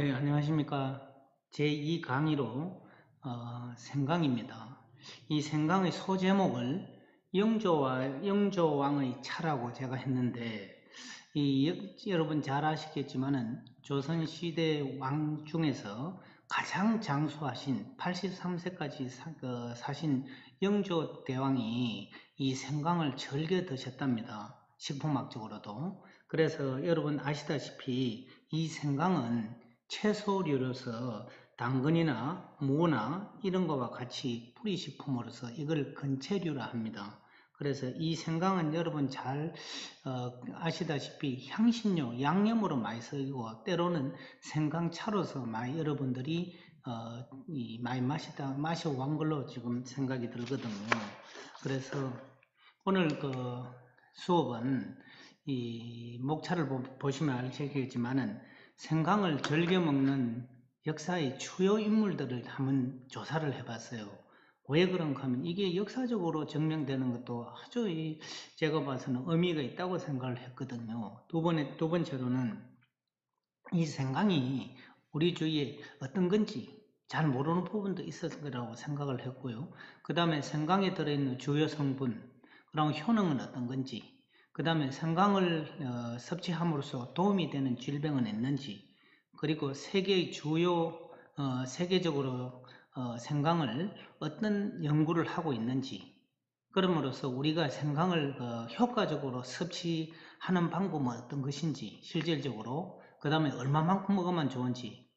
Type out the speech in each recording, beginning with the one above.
네, 안녕하십니까. 제2 강의로 어, 생강입니다. 이 생강의 소제목을 영조와 영조왕의 차라고 제가 했는데 이 여, 여러분 잘 아시겠지만은 조선 시대 왕 중에서 가장 장수하신 83세까지 사, 그, 사신 영조 대왕이 이 생강을 즐겨 드셨답니다. 식품학적으로도. 그래서 여러분 아시다시피 이 생강은 채소류로서 당근이나 무나 이런 거와 같이 뿌리식품으로서 이걸 근체류라 합니다. 그래서 이 생강은 여러분 잘 어, 아시다시피 향신료, 양념으로 많이 쓰이고 때로는 생강차로서 많이 여러분들이 어, 많이 마시다 마셔온 걸로 지금 생각이 들거든요. 그래서 오늘 그 수업은 이 목차를 보, 시면 아시겠지만은 생강을 즐겨 먹는 역사의 주요 인물들을 한번 조사를 해봤어요. 왜 그런가 하면 이게 역사적으로 증명되는 것도 아주 이 제가 봐서는 의미가 있다고 생각을 했거든요. 두 번에, 두 번째로는 이 생강이 우리 주위에 어떤 건지 잘 모르는 부분도 있었을 거라고 생각을 했고요. 그 다음에 생강에 들어있는 주요 성분, 그럼 효능은 어떤 건지, 그 다음에 생강을 어, 섭취함으로써 도움이 되는 질병은 있는지 그리고 세계의 주요 어, 세계적으로 어, 생강을 어떤 연구를 하고 있는지 그럼으로써 우리가 생강을 어, 효과적으로 섭취하는 방법은 어떤 것인지 실질적으로 그 다음에 얼마만큼 먹으면 좋은지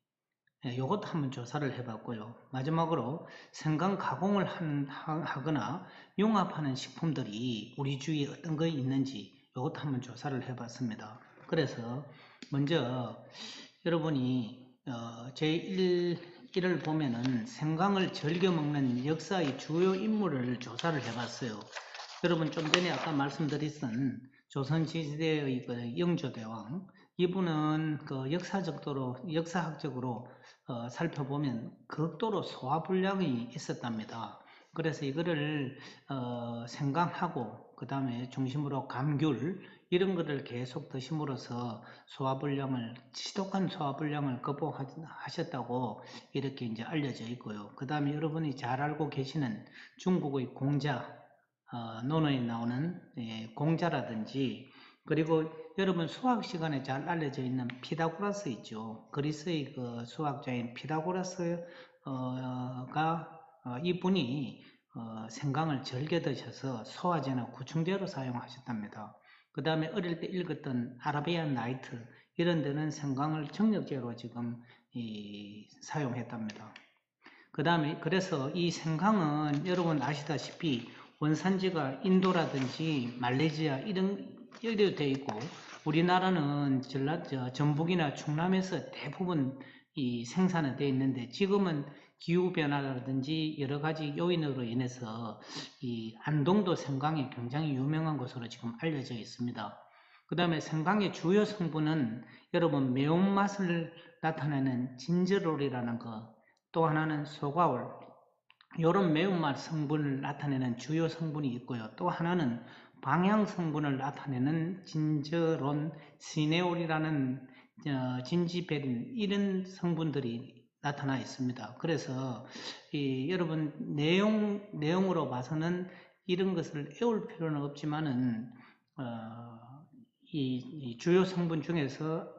이것도 예, 한번 조사를 해봤고요. 마지막으로 생강 가공을 한, 하거나 융합하는 식품들이 우리 주위에 어떤 거 있는지 이것도 한번 조사를 해봤습니다. 그래서 먼저 여러분이 어, 제1을 보면은 생강을 즐겨 먹는 역사의 주요 인물을 조사를 해봤어요. 여러분 좀 전에 아까 말씀드렸던 조선시대의 그 영조대왕 이분은 그 역사적으로 역사학적으로 어, 살펴보면 극도로 소화불량이 있었답니다. 그래서 이거를 어, 생강하고 그 다음에 중심으로 감귤 이런 것을 계속 드심으로써 소화불량을 지독한 소화불량을 극복하셨다고 이렇게 이제 알려져 있고요. 그 다음에 여러분이 잘 알고 계시는 중국의 공자 어, 논어에 나오는 예, 공자라든지 그리고 여러분 수학 시간에 잘 알려져 있는 피다고라스 있죠. 그리스의 그 수학자인 피다고라스가 어, 이분이 어, 생강을 즐겨 드셔서 소화제나 구충제로 사용하셨답니다. 그 다음에 어릴 때 읽었던 아라비안 나이트 이런 데는 생강을 정력제로 지금 이, 사용했답니다. 그 다음에 그래서 이 생강은 여러분 아시다시피 원산지가 인도라든지 말레이시아 이런 여기도 되어 있고 우리나라는 전라, 전북이나 충남에서 대부분 이 생산은 되어 있는데 지금은 기후 변화라든지 여러 가지 요인으로 인해서 이 안동도 생강이 굉장히 유명한 것으로 지금 알려져 있습니다. 그 다음에 생강의 주요 성분은 여러분 매운맛을 나타내는 진저롤이라는 것, 또 하나는 소가올, 이런 매운맛 성분을 나타내는 주요 성분이 있고요. 또 하나는 방향 성분을 나타내는 진저론, 시네올이라는 어, 진지베린 이런 성분들이 나타나 있습니다. 그래서 이, 여러분 내용 내용으로 봐서는 이런 것을 애울 필요는 없지만은 어, 이, 이, 주요 성분 중에서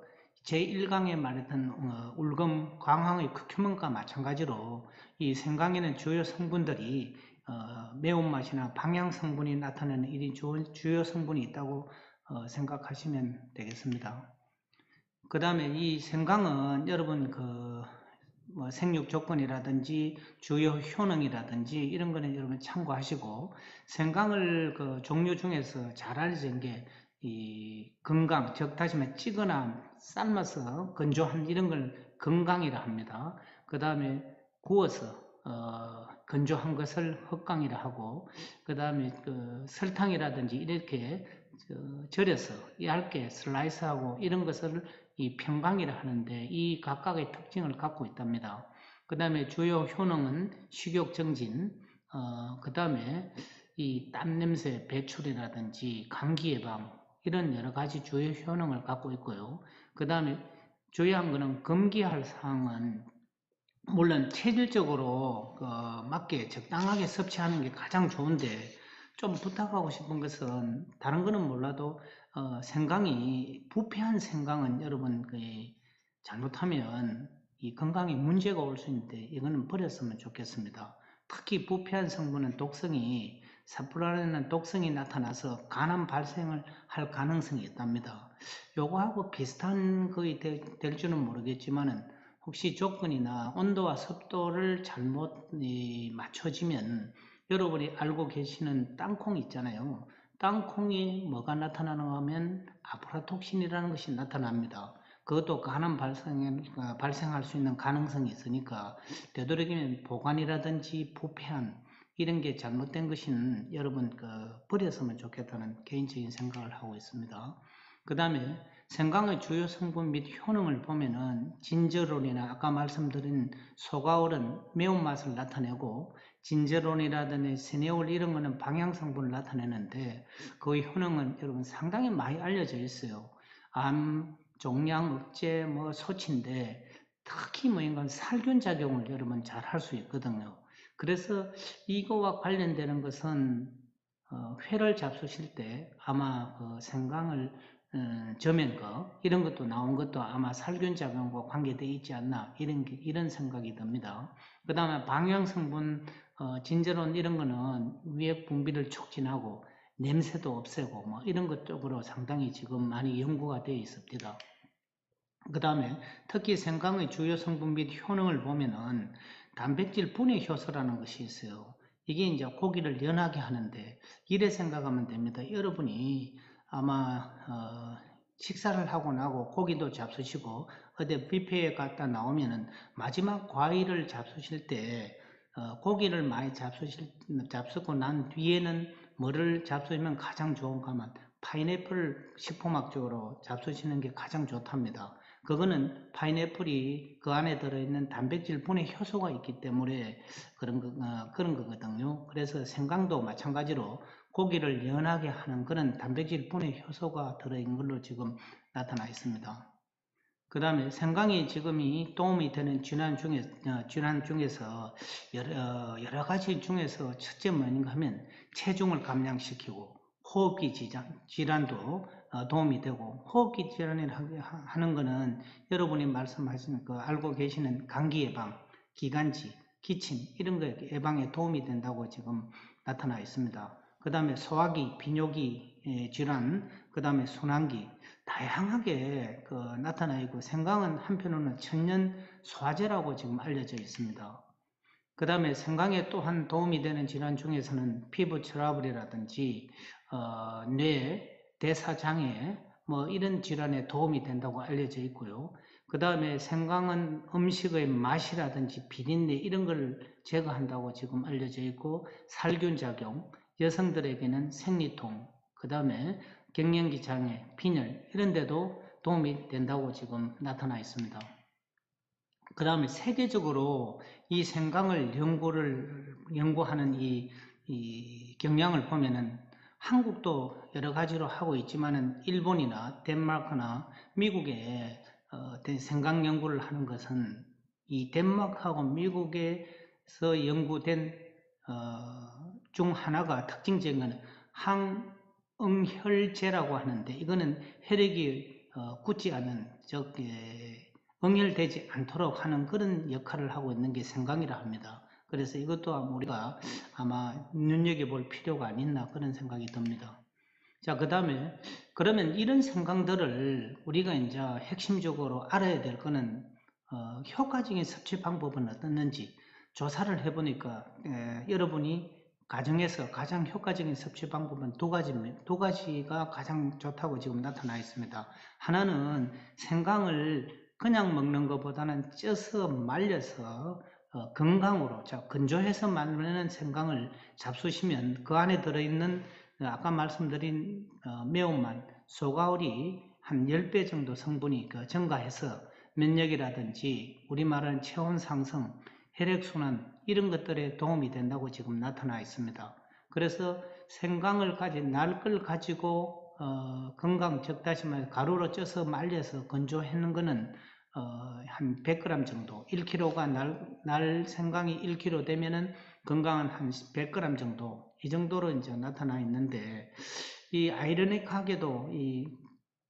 제1강에 말했던 어, 울금 광황의 극효문과 마찬가지로 이 생강에는 주요 성분들이 어, 매운맛이나 방향 성분이 나타내는 이 주요 성분이 있다고 어, 생각하시면 되겠습니다. 그 다음에 이 생강은 여러분 그 뭐 생육 조건이라든지 주요 효능이라든지 이런 거는 여러분 참고하시고 생강을 그 종류 중에서 잘 알려진 게 이 건강, 즉 다시 말해 찌거나 삶아서 건조한 이런 걸 건강이라 합니다. 그 다음에 구워서 어, 건조한 것을 헛강이라 하고 그 다음에 그 설탕이라든지 이렇게 절여서 얇게 슬라이스하고 이런 것을 이 평강이라 하는데 이 각각의 특징을 갖고 있답니다. 그 다음에 주요 효능은 식욕 정진, 어, 그 다음에 이 땀 냄새 배출이라든지 감기 예방 이런 여러 가지 주요 효능을 갖고 있고요. 그 다음에 주의한 거는 금기할 사항은 물론 체질적으로 그 맞게 적당하게 섭취하는 게 가장 좋은데 좀 부탁하고 싶은 것은 다른 거는 몰라도 어, 생강이 부패한 생강은 여러분 그 잘못하면 이 건강에 문제가 올 수 있는데 이거는 버렸으면 좋겠습니다. 특히 부패한 성분은 독성이 사프라렌은 독성이 나타나서 간암 발생을 할 가능성이 있답니다. 요거하고 비슷한 거이 될 줄은 모르겠지만은 혹시 조건이나 온도와 습도를 잘못 맞춰지면 여러분이 알고 계시는 땅콩 있잖아요. 땅콩이 뭐가 나타나는가 하면 아프라톡신이라는 것이 나타납니다. 그것도 간암 발생, 어, 발생할 수 있는 가능성이 있으니까 되도록이면 보관이라든지 부패한 이런 게 잘못된 것은 여러분 그 버렸으면 좋겠다는 개인적인 생각을 하고 있습니다. 그 다음에 생강의 주요 성분 및 효능을 보면은 진저론이나 아까 말씀드린 소가올은 매운맛을 나타내고 진저론이라든지 세네올 이런 거는 방향 성분을 나타내는데 그 효능은 여러분 상당히 많이 알려져 있어요. 암, 종양 억제 뭐 소치인데 특히 뭐 이건 살균 작용을 여러분 잘 할 수 있거든요. 그래서 이거와 관련되는 것은 어, 회를 잡수실 때 아마 그 생강을 어, 저면 거 이런 것도 나온 것도 아마 살균 작용과 관계되어 있지 않나 이런 이런 생각이 듭니다. 그 다음에 방향 성분 어, 진저론 이런 거는 위액 분비를 촉진하고 냄새도 없애고 뭐 이런 것 쪽으로 상당히 지금 많이 연구가 되어 있습니다. 그 다음에 특히 생강의 주요 성분 및 효능을 보면은 단백질 분해 효소라는 것이 있어요. 이게 이제 고기를 연하게 하는데 이래 생각하면 됩니다. 여러분이 아마 어, 식사를 하고 나고 고기도 잡수시고 어디 뷔페에 갔다 나오면은 마지막 과일을 잡수실 때 어, 고기를 많이 잡수실 잡수고 난 뒤에는 뭐를 잡수시면 가장 좋은가 하면 파인애플 식품학 적으로 잡수시는 게 가장 좋답니다. 그거는 파인애플이 그 안에 들어있는 단백질 분해 효소가 있기 때문에 그런 거, 어, 그런 거거든요. 그래서 생강도 마찬가지로 고기를 연하게 하는 그런 단백질 분해 효소가 들어있는 걸로 지금 나타나 있습니다. 그 다음에 생강이 지금이 도움이 되는 질환 중에, 어, 질환 중에서 여러, 어, 여러 가지 중에서 첫째 뭐인가 하면 체중을 감량시키고 호흡기 질환도 어, 도움이 되고 호흡기 질환을 하는 것은 여러분이 말씀하신 그 알고 계시는 감기 예방, 기관지, 기침 이런 거 예방에 도움이 된다고 지금 나타나 있습니다. 그 다음에 소화기, 비뇨기 예, 질환, 그 다음에 순환기 다양하게 그 나타나 있고 생강은 한편으로는 천년 소화제라고 지금 알려져 있습니다. 그 다음에 생강에 또한 도움이 되는 질환 중에서는 피부 트러블이라든지 어, 뇌, 대사장애 뭐 이런 질환에 도움이 된다고 알려져 있고요. 그 다음에 생강은 음식의 맛이라든지 비린내 이런 걸 제거한다고 지금 알려져 있고 살균 작용, 여성들에게는 생리통, 그 다음에 갱년기 장애, 빈혈 이런 데도 도움이 된다고 지금 나타나 있습니다. 그 다음에 세계적으로 이 생강을 연구를 연구하는 이, 이 경향을 보면은 한국도 여러 가지로 하고 있지만은 일본이나 덴마크나 미국에 어, 생강 연구를 하는 것은 이 덴마크하고 미국에서 연구된 어, 중 하나가 특징적인 것은 항응혈제라고 하는데 이거는 혈액이 어, 굳지 않은 즉 예, 응혈되지 않도록 하는 그런 역할을 하고 있는 게 생강이라 합니다. 그래서 이것도 우리가 아마 눈여겨볼 필요가 있나 그런 생각이 듭니다. 자, 그 다음에 그러면 이런 생각들을 우리가 이제 핵심적으로 알아야 될 거는 어, 효과적인 섭취 방법은 어떻는지 조사를 해보니까 에, 여러분이 가정에서 가장 효과적인 섭취 방법은 두 가지, 두 가지가 가장 좋다고 지금 나타나 있습니다. 하나는 생강을 그냥 먹는 것보다는 쪄서 말려서 어, 건강으로 자 건조해서 만드는 생강을 잡수시면 그 안에 들어있는 어, 아까 말씀드린 어, 매운맛 소가올이 한 10배 정도 성분이 그 증가해서 면역이라든지 우리 말하는 체온 상승, 혈액순환 이런 것들에 도움이 된다고 지금 나타나 있습니다. 그래서 생강을 가진 날걸 가지고 어, 건강 즉 다시 말해 가루로 쪄서 말려서 건조했는 것은 어, 한 100g 정도, 1kg가 날, 날 생강이 1kg 되면은 건강은 한 100g 정도, 이 정도로 이제 나타나 있는데, 이 아이러닉하게도 이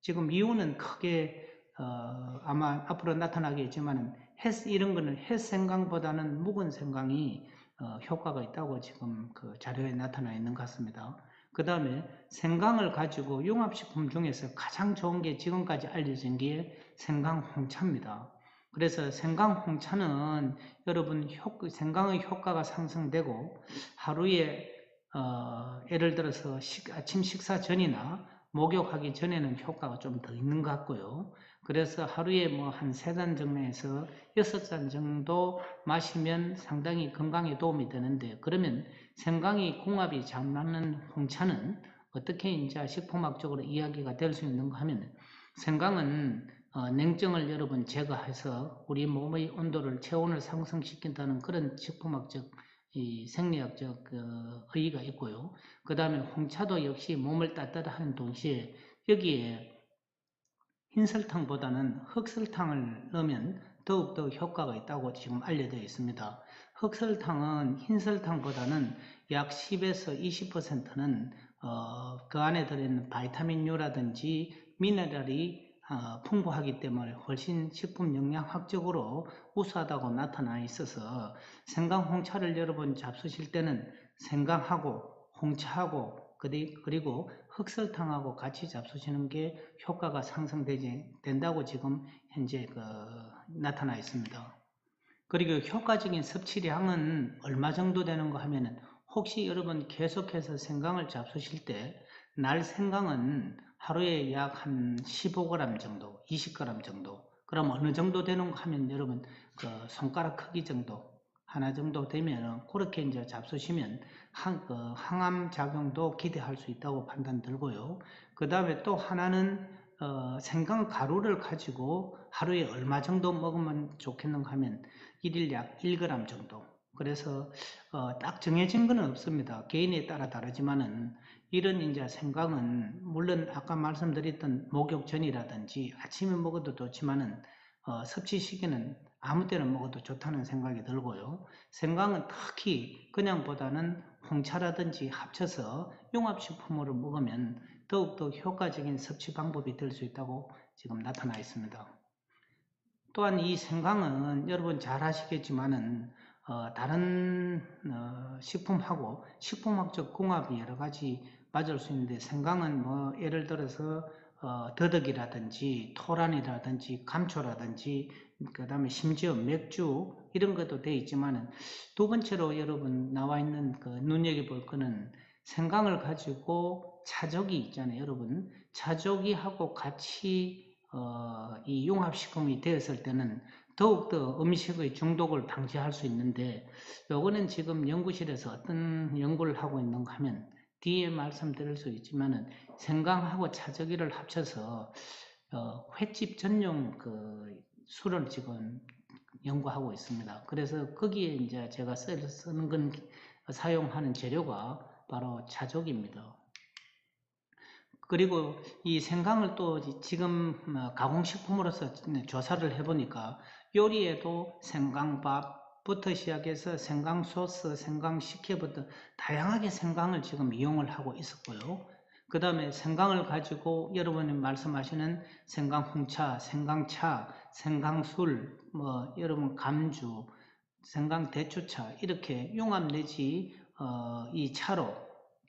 지금 이유는 크게 어, 아마 앞으로 나타나겠지만은 햇 이런 거는 햇 생강보다는 묵은 생강이 어, 효과가 있다고 지금 그 자료에 나타나 있는 것 같습니다. 그 다음에 생강을 가지고 융합식품 중에서 가장 좋은 게 지금까지 알려진 게 생강 홍차입니다. 그래서 생강 홍차는 여러분 효, 생강의 효과가 상승되고 하루에 어, 예를 들어서 식, 아침 식사 전이나 목욕하기 전에는 효과가 좀 더 있는 것 같고요. 그래서 하루에 뭐 한 세 잔 정도에서 여섯 잔 정도 마시면 상당히 건강에 도움이 되는데 그러면 생강이 궁합이 잘 맞는 홍차는 어떻게 이제 식품학적으로 이야기가 될 수 있는가 하면 생강은 어, 냉정을 여러분 제거해서 우리 몸의 온도를 체온을 상승시킨다는 그런 식품학적 이 생리학적 그 의의가 있고요. 그 다음에 홍차도 역시 몸을 따뜻하는 동시에 여기에 흰설탕보다는 흑설탕을 넣으면 더욱더 효과가 있다고 지금 알려져 있습니다. 흑설탕은 흰설탕보다는 약 10에서 20%는 어, 그 안에 들어있는 바이타민유라든지 미네랄이 어, 풍부하기 때문에 훨씬 식품 영양학적으로 우수하다고 나타나 있어서 생강 홍차를 여러분 잡수실 때는 생강하고 홍차하고 그리고 흑설탕하고 같이 잡수시는 게 효과가 상승되지 된다고 지금 현재 그 나타나 있습니다. 그리고 효과적인 섭취량은 얼마 정도 되는가 하면은 혹시 여러분 계속해서 생강을 잡수실 때 날 생강은 하루에 약 한 15g 정도, 20g 정도. 그럼 어느 정도 되는가 하면 여러분 그 손가락 크기 정도 하나 정도 되면 그렇게 이제 잡수시면 항, 그 항암 작용도 기대할 수 있다고 판단 들고요. 그 다음에 또 하나는 어, 생강 가루를 가지고 하루에 얼마 정도 먹으면 좋겠는가 하면 1일 약 1g 정도. 그래서 어, 딱 정해진 건 없습니다. 개인에 따라 다르지만은 이런 이제 생강은 물론 아까 말씀드렸던 목욕 전이라든지 아침에 먹어도 좋지만은 어, 섭취 시기는 아무 때나 먹어도 좋다는 생각이 들고요. 생강은 특히 그냥보다는 홍차라든지 합쳐서 용합식품으로 먹으면 더욱더 효과적인 섭취 방법이 될 수 있다고 지금 나타나 있습니다. 또한 이 생강은 여러분 잘 아시겠지만은 어, 다른 어, 식품하고 식품학적 궁합이 여러 가지 맞을 수 있는데 생강은 뭐 예를 들어서 어, 더덕이라든지 토란이라든지 감초라든지 그 다음에 심지어 맥주 이런 것도 되어 있지만은 두 번째로 여러분 나와 있는 그 눈여겨볼 거는 생강을 가지고 차조기 있잖아요 여러분. 차조기하고 같이 어, 이 융합식품이 되었을 때는 더욱더 음식의 중독을 방지할 수 있는데 요거는 지금 연구실에서 어떤 연구를 하고 있는가 하면 뒤에 말씀드릴 수 있지만 은 생강하고 차저기를 합쳐서 어, 횟집 전용 그 술을 지금 연구하고 있습니다. 그래서 거기에 이제 제가 쓰는 건 사용하는 재료가 바로 차족입니다. 그리고 이 생강을 또 지금 뭐 가공식품으로서 조사를 해보니까 요리에도 생강밥부터 시작해서 생강 소스, 생강 식혜부터 다양하게 생강을 지금 이용을 하고 있었고요. 그 다음에 생강을 가지고 여러분이 말씀하시는 생강 홍차, 생강차, 생강술, 뭐 여러분 감주, 생강 대추차 이렇게 용합 내지 어, 이 차로,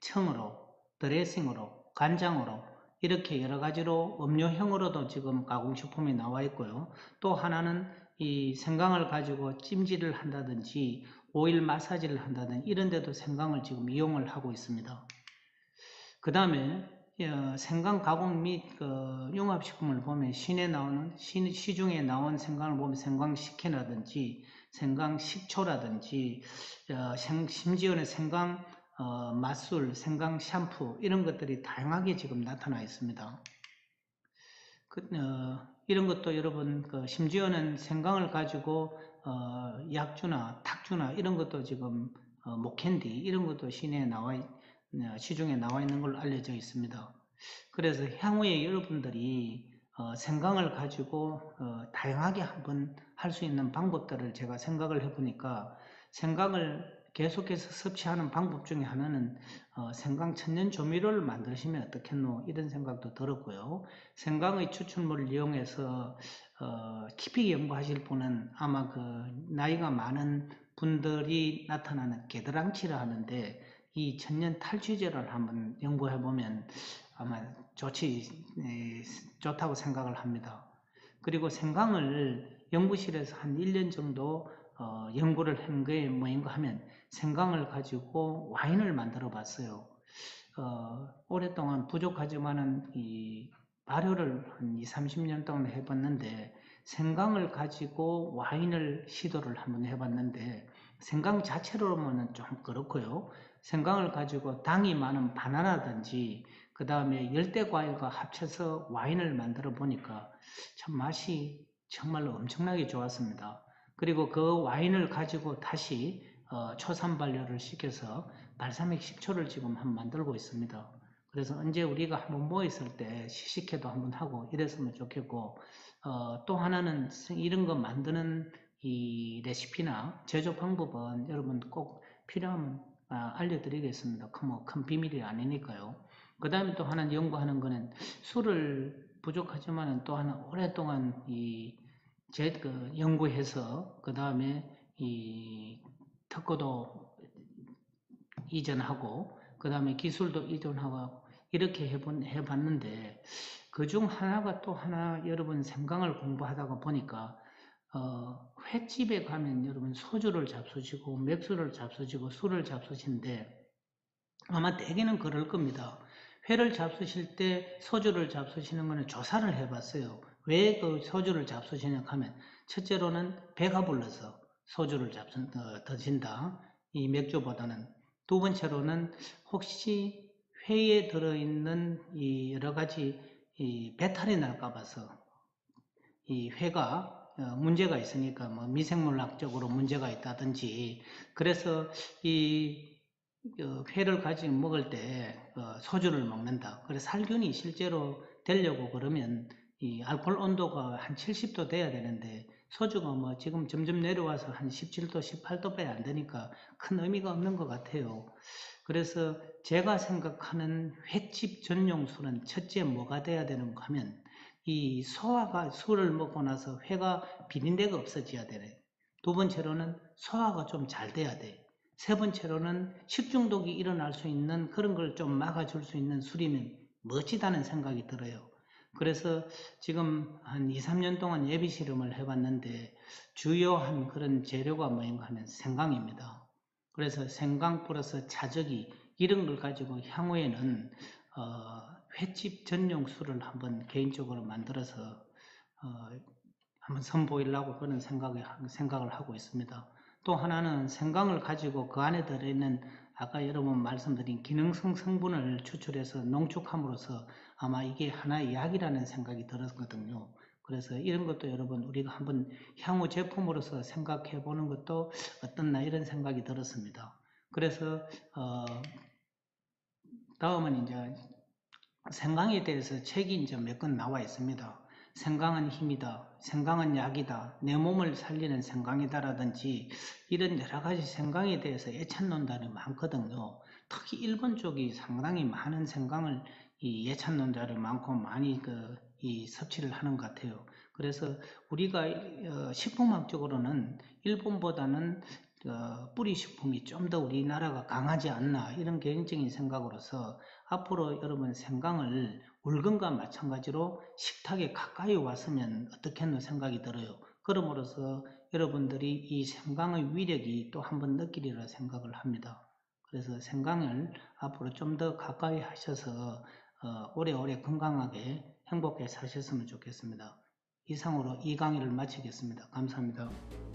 청으로, 드레싱으로, 간장으로 이렇게 여러 가지로 음료형으로도 지금 가공식품이 나와 있고요. 또 하나는 이 생강을 가지고 찜질을 한다든지 오일 마사지를 한다든지 이런 데도 생강을 지금 이용을 하고 있습니다. 그 다음에 어, 생강 가공 및그 용합식품을 보면 신에 나오는 시, 시중에 나온 생강을 보면 생강 식혜라든지 생강 식초라든지 어, 생, 심지어는 생강 어, 맛술, 생강 샴푸 이런 것들이 다양하게 지금 나타나 있습니다. 그, 어, 이런 것도 여러분 그 심지어는 생강을 가지고 어, 약주나 탁주나 이런 것도 지금 어, 목캔디 이런 것도 시내에 나와 시중에 나와 있는 걸로 알려져 있습니다. 그래서 향후에 여러분들이 어, 생강을 가지고 어, 다양하게 한번 할 수 있는 방법들을 제가 생각을 해보니까 생강을 계속해서 섭취하는 방법 중에 하나는 어, 생강 천연 조미료를 만드시면 어떻겠노 이런 생각도 들었고요. 생강의 추출물을 이용해서 어, 깊이 연구하실 분은 아마 그 나이가 많은 분들이 나타나는 게드랑치라 하는데 이 천연 탈취제를 한번 연구해 보면 아마 좋지 에, 좋다고 생각을 합니다. 그리고 생강을 연구실에서 한 1년 정도 어, 연구를 한 게 뭐인가 하면 생강을 가지고 와인을 만들어 봤어요. 어, 오랫동안 부족하지만은 이 발효를 한 2, 30년 동안 해봤는데 생강을 가지고 와인을 시도를 한번 해봤는데 생강 자체로는 좀 그렇고요. 생강을 가지고 당이 많은 바나나든지 그 다음에 열대 과일과 합쳐서 와인을 만들어 보니까 참 맛이 정말로 엄청나게 좋았습니다. 그리고 그 와인을 가지고 다시 어, 초산 발효를 시켜서 발사믹 식초를 지금 한번 만들고 있습니다. 그래서 언제 우리가 한번 모였을 때 시식회도 한번 하고 이랬으면 좋겠고 어, 또 하나는 이런 거 만드는 이 레시피나 제조 방법은 여러분 꼭 필요하면 아, 알려드리겠습니다. 큰, 뭐, 큰 비밀이 아니니까요. 그 다음에 또 하나 연구하는 거는 술을 부족하지만 또 하나 오랫동안 이, 제, 그, 연구해서 그 다음에 이 특허도 이전하고 그 다음에 기술도 이전하고 이렇게 해본, 해봤는데 그 중 하나가 또 하나 여러분 생강을 공부하다가 보니까 어, 횟집에 가면 여러분 소주를 잡수시고 맥주를 잡수시고 술을 잡수시는데 아마 대개는 그럴 겁니다. 회를 잡수실 때 소주를 잡수시는 거는 조사를 해봤어요. 왜 그 소주를 잡수시냐 하면 첫째로는 배가 불러서 소주를 잡수, 어, 드신다. 이 맥주보다는 두 번째로는 혹시 회에 들어있는 이 여러 가지 이 배탈이 날까 봐서 이 회가 어, 문제가 있으니까 뭐 미생물학적으로 문제가 있다든지 그래서 이 어, 회를 가지고 먹을 때 어, 소주를 먹는다. 그래서 살균이 실제로 되려고 그러면 이 알코올 온도가 한 70도 돼야 되는데 소주가 뭐 지금 점점 내려와서 한 17도, 18도밖에 안 되니까 큰 의미가 없는 것 같아요. 그래서 제가 생각하는 횟집 전용 술은 첫째 뭐가 돼야 되는가 하면 이 소화가 술을 먹고 나서 회가 비린내가 없어져야 되네. 두 번째로는 소화가 좀 잘 돼야 돼. 세 번째로는 식중독이 일어날 수 있는 그런 걸 좀 막아줄 수 있는 술이면 멋지다는 생각이 들어요. 그래서 지금 한 2, 3년 동안 예비 실험을 해봤는데 주요한 그런 재료가 뭐인가 하면 생강입니다. 그래서 생강 플러스 자저기 이런 걸 가지고 향후에는 어, 횟집 전용 술을 한번 개인적으로 만들어서 어, 한번 선보이려고 그런 생각을, 생각을 하고 있습니다. 또 하나는 생강을 가지고 그 안에 들어있는 아까 여러분 말씀드린 기능성 성분을 추출해서 농축함으로써 아마 이게 하나의 약이라는 생각이 들었거든요. 그래서 이런 것도 여러분 우리가 한번 향후 제품으로서 생각해 보는 것도 어떻나 이런 생각이 들었습니다. 그래서 어 다음은 이제 생강에 대해서 책이 이제 몇 권 나와 있습니다. 생강은 힘이다. 생강은 약이다. 내 몸을 살리는 생강이다라든지 이런 여러 가지 생강에 대해서 애찬론단이 많거든요. 특히 일본 쪽이 상당히 많은 생강을 이 예찬론자를 많고 많이 그 이 섭취를 하는 것 같아요. 그래서 우리가 어, 식품학적으로는 일본보다는 어, 뿌리 식품이 좀 더 우리나라가 강하지 않나 이런 개인적인 생각으로서 앞으로 여러분 생강을 울근과 마찬가지로 식탁에 가까이 왔으면 어떻겠노 생각이 들어요. 그러므로써 여러분들이 이 생강의 위력이 또 한 번 느끼리라 생각을 합니다. 그래서 생강을 앞으로 좀 더 가까이 하셔서 어, 오래오래 건강하게 행복하게 사셨으면 좋겠습니다. 이상으로 이 강의를 마치겠습니다. 감사합니다.